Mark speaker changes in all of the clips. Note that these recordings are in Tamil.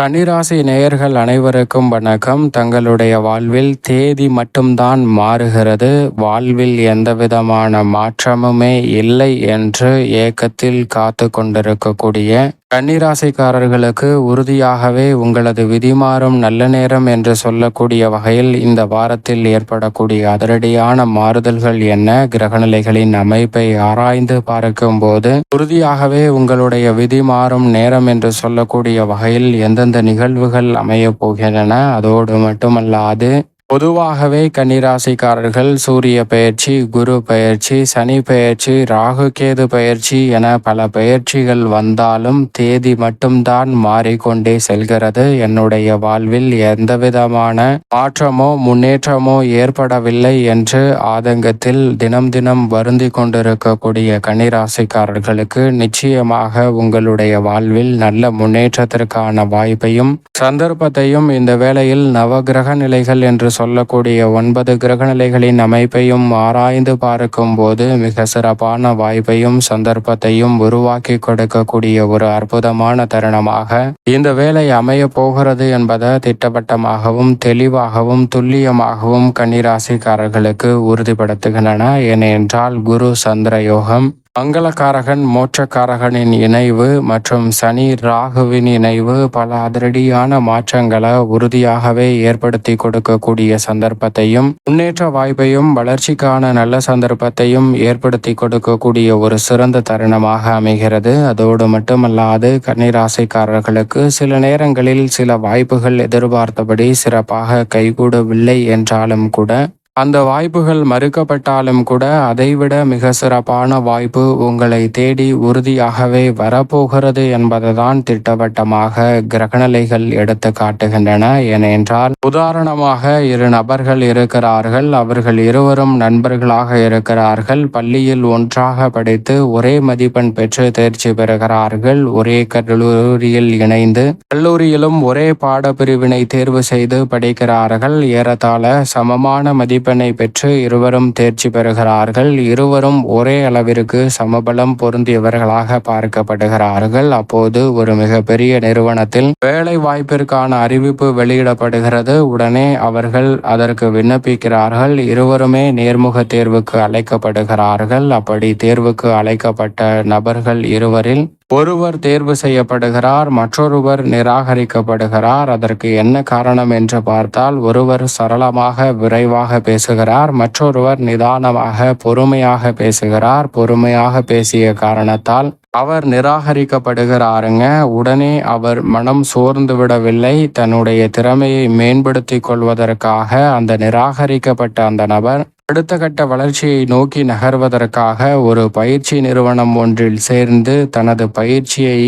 Speaker 1: கன்னிராசி நேயர்கள் அனைவருக்கும் வணக்கம். தங்களுடைய வாழ்வில் தேதி மட்டும்தான் மாறுகிறது. வாழ்வில் எந்தவிதமான மாற்றமுமே இல்லை என்று ஏக்கத்தில் காத்து கொண்டிருக்கக்கூடிய கன்னிராசிக்காரர்களுக்கு உறுதியாகவே உங்களது விதிமாறும் நல்ல நேரம் என்று சொல்லக்கூடிய வகையில் இந்த வாரத்தில் ஏற்படக்கூடிய அதிரடியான மாறுதல்கள் என்ன? கிரகநிலைகளின் அமைப்பை ஆராய்ந்து பார்க்கும்போது உறுதியாகவே உங்களுடைய விதி மாறும் நேரம் என்று சொல்லக்கூடிய வகையில் எந்தெந்த நிகழ்வுகள் அமையப் போகின்றன? அதோடு மட்டுமல்லாது பொதுவாகவே கன்னிராசிக்காரர்கள் சூரிய பயிற்சி குரு பயிற்சி சனி பயிற்சி ராகு கேது பயிற்சி என பல பயிற்சிகள் வந்தாலும் தேதி மட்டும்தான் மாறிக்கொண்டே செல்கிறது. என்னுடைய வாழ்வில் எந்தவிதமான மாற்றமோ முன்னேற்றமோ ஏற்படவில்லை என்று ஆதங்கத்தில் தினம் தினம் வருந்தி கொண்டிருக்கக்கூடிய கன்னிராசிக்காரர்களுக்கு நிச்சயமாக உங்களுடைய வாழ்வில் நல்ல முன்னேற்றத்திற்கான வாய்ப்பையும் சந்தர்ப்பத்தையும் இந்த வேளையில் நவகிரக நிலைகள் என்று சொல்லக்கூடிய ஒன்பது கிரகநிலைகளின் அமைப்பையும் ஆராய்ந்து பார்க்கும் போது மிக சிறப்பான வாய்ப்பையும் சந்தர்ப்பத்தையும் உருவாக்கி கொடுக்கக்கூடிய ஒரு அற்புதமான தருணமாக இந்த வேலை அமைய போகிறது என்பதை திட்டவட்டமாகவும் தெளிவாகவும் துல்லியமாகவும் கன்னிராசிக்காரர்களுக்கு உறுதிப்படுத்துகின்றன. ஏனென்றால் குரு சந்திர யோகம் மங்களக்காரகன் மோட்சக்காரகனின் இணைவு மற்றும் சனி ராகுவின் இணைவு பல அதிரடியான மாற்றங்களை உறுதியாகவே ஏற்படுத்தி கொடுக்கக்கூடிய சந்தர்ப்பத்தையும் முன்னேற்ற வாய்ப்பையும் வளர்ச்சிக்கான நல்ல சந்தர்ப்பத்தையும் ஏற்படுத்தி கொடுக்கக்கூடிய ஒரு சிறந்த தருணமாக அமைகிறது. அதோடு மட்டுமல்லாது கன்னிராசிக்காரர்களுக்கு சில நேரங்களில் சில வாய்ப்புகள் எதிர்பார்த்தபடி சிறப்பாக கைகூடவில்லை என்றாலும் கூட அந்த வாய்ப்புகள் மறுக்கப்பட்டாலும் கூட அதைவிட மிக சிறப்பான வாய்ப்பு உங்களை தேடி உறுதியாகவே வரப்போகிறது என்பதுதான் திட்டவட்டமாக கிரகநிலைகள் எடுத்து காட்டுகின்றன. ஏனென்றால் உதாரணமாக இரு நபர்கள் இருக்கிறார்கள் அவர்கள் இருவரும் நண்பர்களாக இருக்கிறார்கள் பள்ளியில் ஒன்றாக படித்து ஒரே மதிப்பெண் பெற்று தேர்ச்சி பெறுகிறார்கள் ஒரே கல்லூரியில் இணைந்து கல்லூரியிலும் ஒரே பாடப்பிரிவினை தேர்வு செய்து படிக்கிறார்கள் ஏறத்தாழ சமமான மதிப்பெண் மதிப்பெண்ணை பெற்று இருவரும் தேர்ச்சி பெறுகிறார்கள். இருவரும் ஒரே அளவிற்கு சமபலம் பொருந்தியவர்களாக பார்க்கப்படுகிறார்கள். அப்போது ஒரு மிகப்பெரிய நிறுவனத்தில் வேலை வாய்ப்பிற்கான அறிவிப்பு வெளியிடப்படுகிறது. உடனே அவர்கள் அதற்கு விண்ணப்பிக்கிறார்கள். இருவருமே நேர்முக தேர்வுக்கு அழைக்கப்படுகிறார்கள். அப்படி தேர்வுக்கு அழைக்கப்பட்ட நபர்கள் இருவரில் ஒருவர் தேர்வு செய்யப்படுகிறார் மற்றொருவர் நிராகரிக்கப்படுகிறார். அதற்கு என்ன காரணம் என்று பார்த்தால் ஒருவர் சரளமாக விரைவாக பேசுகிறார் மற்றொருவர் நிதானமாக பொறுமையாக பேசுகிறார். பொறுமையாக பேசிய காரணத்தால் அவர் நிராகரிக்கப்படுகிறாருங்க. உடனே அவர் மனம் சோர்ந்து விடவில்லை. தன்னுடைய திறமையை மேம்படுத்திக் கொள்வதற்காக அந்த நிராகரிக்கப்பட்ட அந்த நபர் அடுத்த கட்ட வளர்ச்சியை நோக்கி நகர்வதற்காக ஒரு பயிற்சி நிறுவனம் ஒன்றில் சேர்ந்து தனது பயிற்சியை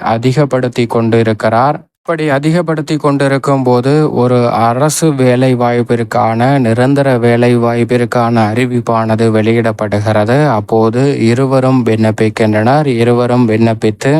Speaker 1: அதிகப்படுத்தி கொண்டிருக்கிறார். அப்படி அதிகப்படுத்தி கொண்டிருக்கும் போது ஒரு அரசு வேலை வாய்ப்பிற்கான நிரந்தர வேலை வாய்ப்பிற்கான அறிவிப்பானது வெளியிடப்படுகிறது. அப்போது இருவரும் விண்ணப்பிக்கின்றனர். இருவரும் விண்ணப்பித்து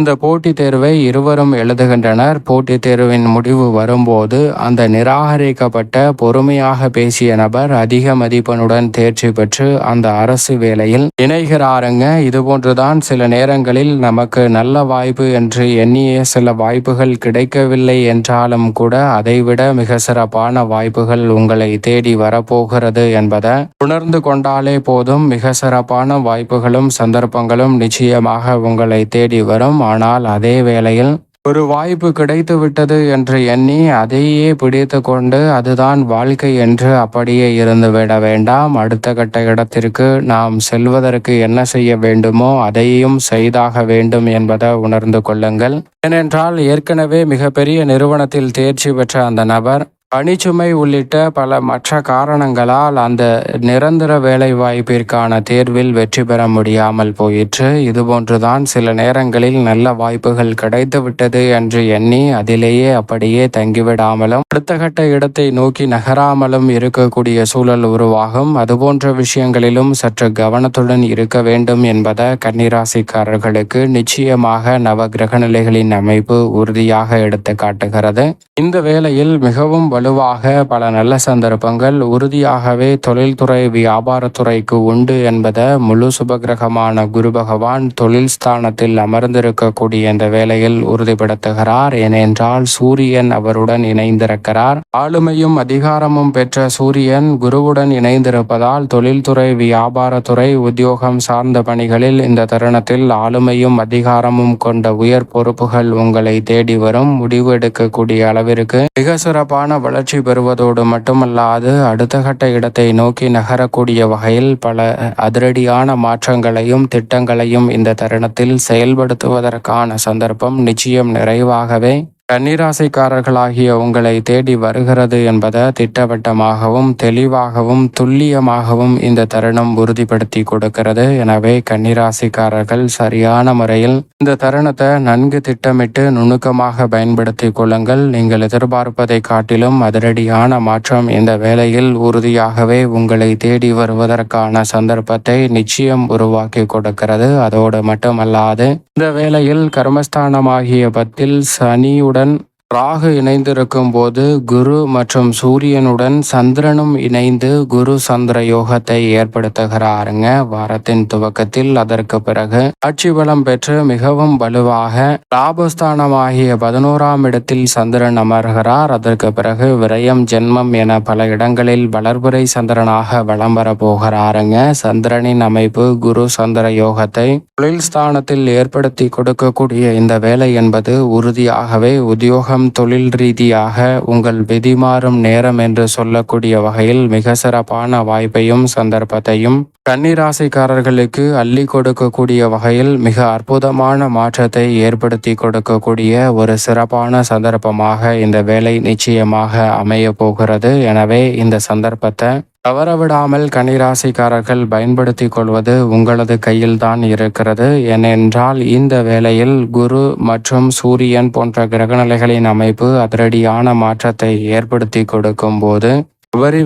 Speaker 1: இந்த போட்டித் தேர்வை இருவரும் எழுதுகின்றனர். போட்டித் தேர்வின் முடிவு வரும்போது அந்த நிராகரிக்கப்பட்ட பொறுமையாக பேசிய நபர் அதிக மதிப்பெண்ணுடன் தேர்ச்சி பெற்று அந்த அரசு வேலையில் இணைகிறாருங்க. இதுபோன்றுதான் சில நேரங்களில் நமக்கு நல்ல வாய்ப்பு என்று எண்ணிய சில வாய்ப்புகள் கிடைக்கவில்லை என்றாலும் கூட அதைவிட மிக சிறப்பான வாய்ப்புகள் உங்களை தேடி வரப்போகிறது என்பதை உணர்ந்து கொண்டாலே போதும். மிக சிறப்பான வாய்ப்புகளும் சந்தர்ப்பங்களும் நிச்சயமாக உங்களை தேடி வரும். ஆனால் அதே வேளையில் ஒரு வாய்ப்பு கிடைத்து விட்டது என்று எண்ணி அதையே பிடித்து கொண்டு அதுதான் வாழ்க்கை என்று அப்படியே இருந்து விட வேண்டாம். அடுத்த கட்ட இடத்திற்கு நாம் செல்வதற்கு என்ன செய்ய வேண்டுமோ அதையும் செய்தாக வேண்டும் என்பதை உணர்ந்து கொள்ளுங்கள். ஏனென்றால் ஏற்கனவே மிகப்பெரிய நிறுவனத்தில் தேர்ச்சி பெற்ற அந்த நபர் பணிச்சுமை உள்ளிட்ட பல மற்ற காரணங்களால் அந்த நிரந்தர வேலைவாய்ப்பிற்கான தேர்வில் வெற்றி பெற முடியாமல் போயிற்று. இதுபோன்றுதான் சில நேரங்களில் நல்ல வாய்ப்புகள் கிடைத்துவிட்டது என்று எண்ணி அதிலேயே அப்படியே தங்கிவிடாமலும் அடுத்த கட்ட இடத்தை நோக்கி நகராமலும் இருக்கக்கூடிய சூழல் உருவாகும். அதுபோன்ற விஷயங்களிலும் சற்று கவனத்துடன் இருக்க வேண்டும் என்பதை கன்னிராசிக்காரர்களுக்கு நிச்சயமாக நவ கிரக நிலைகளின் அமைப்பு உறுதியாக எடுத்து காட்டுகிறது. இந்த வேளையில் மிகவும் வலுவாக பல நல்ல சந்தர்ப்பங்கள் உறுதியாகவே தொழில்துறை வியாபாரத்துறைக்கு உண்டு என்பதை முழு சுபகிரகமான குரு பகவான் தொழில் ஸ்தானத்தில் அமர்ந்திருக்கக்கூடிய இந்த வேளையில் உறுதிப்படுத்துகிறார். ஏனென்றால் சூரியன் அவருடன் இணைந்திருக்கிறார். ஆளுமையும் அதிகாரமும் பெற்ற சூரியன் குருவுடன் இணைந்திருப்பதால் தொழில்துறை வியாபாரத்துறை உத்தியோகம் சார்ந்த பணிகளில் இந்த தருணத்தில் ஆளுமையும் அதிகாரமும் கொண்ட உயர் பொறுப்புகள் உங்களை தேடி வரும். முடிவு எடுக்கக்கூடிய அளவிற்கு மிக சிறப்பான வளர்ச்சி பெறுவதோடு மட்டுமல்லாது அடுத்த கட்ட இடத்தை நோக்கி நகரக்கூடிய வகையில் பல அதிரடியான மாற்றங்களையும் திட்டங்களையும் இந்த தருணத்தில் செயல்படுத்துவதற்கான சந்தர்ப்பம் நிச்சயம் நிறைவாகவே கன்னிராசிக்காரர்களாகிய உங்களை தேடி வருகிறது என்பதை திட்டவட்டமாகவும் தெளிவாகவும் துல்லியமாகவும் இந்த தருணம் உறுதிப்படுத்தி கொடுக்கிறது. எனவே கன்னிராசிக்காரர்கள் சரியான முறையில் இந்த தருணத்தை நன்கு திட்டமிட்டு நுணுக்கமாக பயன்படுத்தி கொள்ளுங்கள். நீங்கள் எதிர்பார்ப்பதை காட்டிலும் அதிரடியான மாற்றம் இந்த வேளையில் உறுதியாகவே உங்களை தேடி வருவதற்கான சந்தர்ப்பத்தை நிச்சயம் உருவாக்கி கொடுக்கிறது. அதோடு மட்டுமல்லாது இந்த வேளையில் கர்மஸ்தானமாகிய பத்தில் சனியுடன் உடன் ராகு இணைந்திருக்கும் போது குரு மற்றும் சூரியனுடன் சந்திரனும் இணைந்து குரு சந்திர யோகத்தை ஏற்படுத்துகிறாருங்க. வாரத்தின் துவக்கத்தில் அதற்கு பிறகு ஆட்சி பலம் பெற்று மிகவும் வலுவாக லாபஸ்தானமாகிய பதினோராம் இடத்தில் சந்திரன் அமர்கிறார். அதற்கு பிறகு விரயம் ஜென்மம் என பல இடங்களில் வளர்புரை சந்திரனாக வளம் வர போகிறாருங்க. சந்திரனின் அமைப்பு குரு சந்திர யோகத்தை தொழில் ஸ்தானத்தில் ஏற்படுத்தி கொடுக்கக்கூடிய இந்த வேலை என்பது உறுதியாகவே உத்தியோக உலகம் தொழில் ரீதியாக உங்கள் விதிமாறும் நேரம் என்று சொல்லக்கூடிய வகையில் மிக சிறப்பான வாய்ப்பையும் சந்தர்ப்பத்தையும் கன்னிராசிக்காரர்களுக்கு அள்ளி கொடுக்கக்கூடிய வகையில் மிக அற்புதமான மாற்றத்தை ஏற்படுத்தி கொடுக்கக்கூடிய ஒரு சிறப்பான சந்தர்ப்பமாக இந்த வேலை நிச்சயமாக அமைய போகிறது. எனவே இந்த சந்தர்ப்பத்தை தவறவிடாமல் கனிராசிக்காரர்கள் பயன்படுத்தி கொள்வது உங்களது கையில் தான் இருக்கிறது. ஏனென்றால் இந்த வேளையில் குரு மற்றும் சூரியன் போன்ற கிரகநிலைகளின் அமைப்பு அதிரடியான மாற்றத்தை ஏற்படுத்தி கொடுக்கும் போது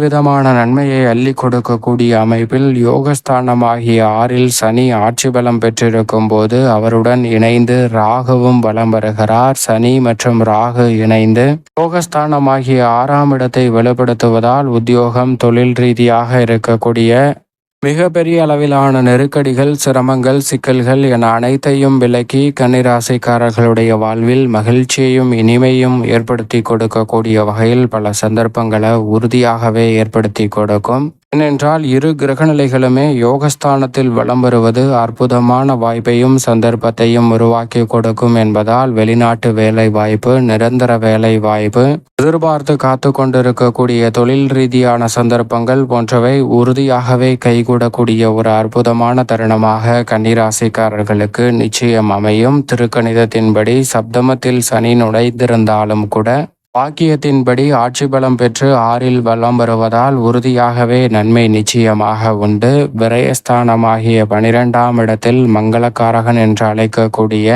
Speaker 1: விதமான நன்மையை அள்ளி கொடுக்கக்கூடிய அமைப்பில் யோகஸ்தானமாகிய ஆறில் சனி ஆட்சி பலம் பெற்றிருக்கும் போது அவருடன் இணைந்து ராகுவும் பலம் வருகிறார் சனி மற்றும் ராகு இணைந்து யோகஸ்தானமாகிய ஆறாம் இடத்தை வெளிப்படுத்துவதால் உத்தியோகம் தொழில் ரீதியாக இருக்கக்கூடிய மிகப்பெரிய அளவிலான நெருக்கடிகள் சிரமங்கள் சிக்கல்கள் என அனைத்தையும் விலக்கி கன்னிராசிக்காரர்களுடைய வாழ்வில் மகிழ்ச்சியையும் இனிமையும் ஏற்படுத்தி கொடுக்கக்கூடிய வகையில் பல சந்தர்ப்பங்களை உறுதியாகவே ஏற்படுத்தி கொடுக்கும். ஏனென்றால் இரு கிரகநிலைகளுமே யோகஸ்தானத்தில் வலம் வருவது அற்புதமான வாய்ப்பையும் சந்தர்ப்பத்தையும் உருவாக்கி கொடுக்கும் என்பதால் வெளிநாட்டு வேலை வாய்ப்பு நிரந்தர வேலை வாய்ப்பு எதிர்பார்த்து காத்து கொண்டிருக்கக்கூடிய தொழில் ரீதியான சந்தர்ப்பங்கள் போன்றவை உறுதியாகவே கைகூடக்கூடிய ஒரு அற்புதமான தருணமாக கன்னிராசிக்காரர்களுக்கு நிச்சயம் அமையும். திருக்கணிதத்தின்படி சப்தமத்தில் சனி நுழைந்திருந்தாலும் கூட வாக்கியத்தின்படி ஆட்சி பலம் பெற்று ஆறில் வலம் வருவதால் உறுதியாகவே நன்மை நிச்சயமாக உண்டு. விரயஸ்தானமாகிய பனிரெண்டாம் இடத்தில் மங்களக்காரகன் என்று அழைக்கக்கூடிய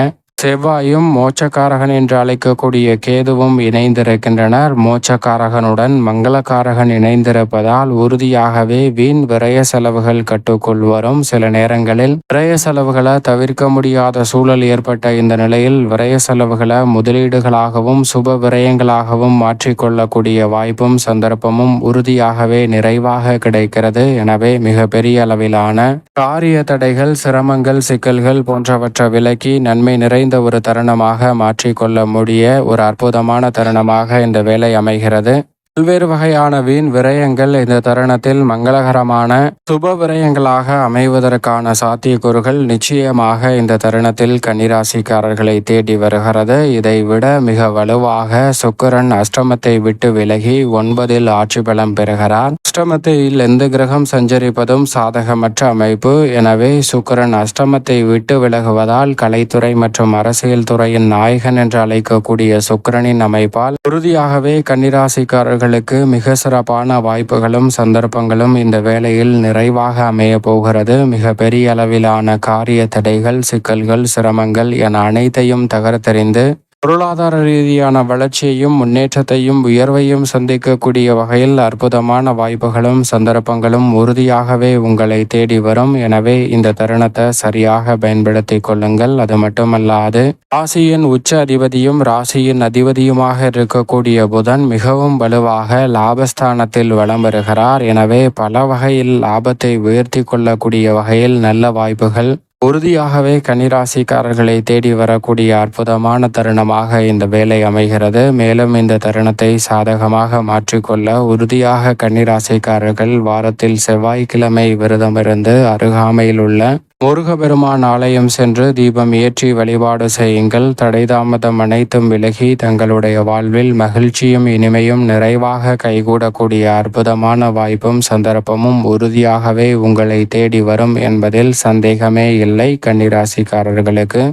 Speaker 1: செவ்வாயும் மோச்சக்காரகன் என்று அழைக்கக்கூடிய கேதுவும் இணைந்திருக்கின்றனர். மோச்சக்காரகனுடன் மங்களக்காரகன் இணைந்திருப்பதால் உறுதியாகவே வீண் விரய செலவுகள் கட்டுக்குள் வரும் சில நேரங்களில் விரய செலவுகளை தவிர்க்க முடியாத சூழல் ஏற்பட்ட இந்த நிலையில் விரய செலவுகளை முதலீடுகளாகவும் சுப விரயங்களாகவும் மாற்றிக்கொள்ளக்கூடிய வாய்ப்பும் சந்தர்ப்பமும் உறுதியாகவே நிறைவாக கிடைக்கிறது. எனவே மிக பெரிய அளவிலான காரிய தடைகள் சிரமங்கள் சிக்கல்கள் போன்றவற்றை விலக்கி நன்மை நிறைந்த ஒரு தருணமாக மாற்றிக்கொள்ள முடிய ஒரு அற்புதமான தருணமாக இந்த வேலை அமைகிறது. பல்வேறு வகையான வீண் விரயங்கள் இந்த தருணத்தில் மங்களகரமான சுப விரயங்களாக அமைவதற்கான சாத்தியக்கூறுகள் நிச்சயமாக இந்த தருணத்தில் கன்னிராசிக்காரர்களை தேடி வருகிறது. இதை விட மிக வலுவாக சுக்கரன் அஷ்டமத்தை விட்டு விலகி ஒன்பதில் ஆட்சி பலம் பெறுகிறார். அஷ்டமத்தில் எந்த கிரகம் சஞ்சரிப்பதும் சாதகமற்ற அமைப்பு. எனவே சுக்கரன் அஷ்டமத்தை விட்டு விலகுவதால் கலைத்துறை மற்றும் அரசியல் துறையின் நாயகன் என்று அழைக்கக்கூடிய சுக்கரனின் அமைப்பால் உறுதியாகவே கன்னிராசிக்காரர்கள் அவர்களுக்கு மிக சிறப்பான வாய்ப்புகளும் சந்தர்ப்பங்களும் இந்த வேலையில் நிறைவாக அமைய போகிறது. மிக பெரிய அளவிலான காரிய தடைகள் சிக்கல்கள் சிரமங்கள் என அனைத்தையும் தகர்த்தெறிந்து பொருளாதார ரீதியான வளர்ச்சியையும் முன்னேற்றத்தையும் உயர்வையும் சந்திக்கக்கூடிய வகையில் அற்புதமான வாய்ப்புகளும் சந்தர்ப்பங்களும் உறுதியாகவே உங்களை தேடி வரும். எனவே இந்த தருணத்தை சரியாக பயன்படுத்திக் கொள்ளுங்கள். அது மட்டுமல்லாது ராசியின் உச்ச அதிபதியும் ராசியின் அதிபதியுமாக இருக்கக்கூடிய புதன் மிகவும் வலுவாக லாபஸ்தானத்தில் வலம் வருகிறார். எனவே பல வகையில் லாபத்தை உயர்த்தி கொள்ளக்கூடிய வகையில் நல்ல வாய்ப்புகள் உறுதியாகவே கன்னிராசிக்காரர்களை தேடி வரக்கூடிய அற்புதமான தருணமாக இந்த வேலை அமைகிறது. மேலும் இந்த தருணத்தை சாதகமாக மாற்றிக்கொள்ள உறுதியாக கன்னிராசிக்காரர்கள் வாரத்தில் செவ்வாய்க்கிழமை விரதமிருந்து அருகாமையில் உள்ள முருகபெருமான் ஆலயம் சென்று தீபம் ஏற்றி வழிபாடு செய்யுங்கள். தடைதாமதம் அனைத்தும் விலகி தங்களுடைய வாழ்வில் மகிழ்ச்சியும் இனிமையும் நிறைவாக கைகூடக்கூடிய அற்புதமான வாய்ப்பும் சந்தர்ப்பமும் உறுதியாகவே உங்களை தேடி வரும் என்பதில் சந்தேகமே இல்லை. கன்னிராசிக்காரர்களுக்கு